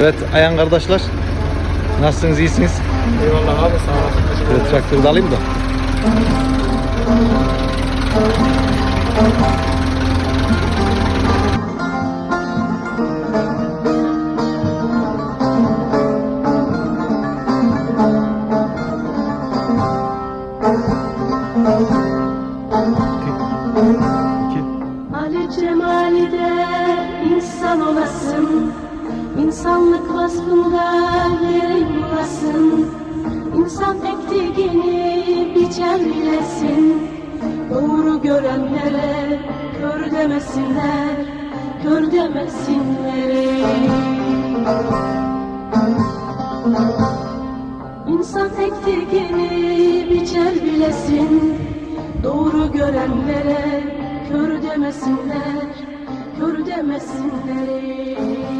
Evet Ayhan kardeşler. Nasılsınız iyisiniz? Eyvallah abi sağ olasın. Şöyle traktörü de alayım da. İki. Ali Cemali'de insan olasın İnsanlık vasfında yerin bulasın İnsan ektiğini biçen bilesin. Doğru görenlere kör demesinler Kör demesinler. İnsan ektiğini biçer bilesin. Doğru görenlere kör demesinler Kör demesinler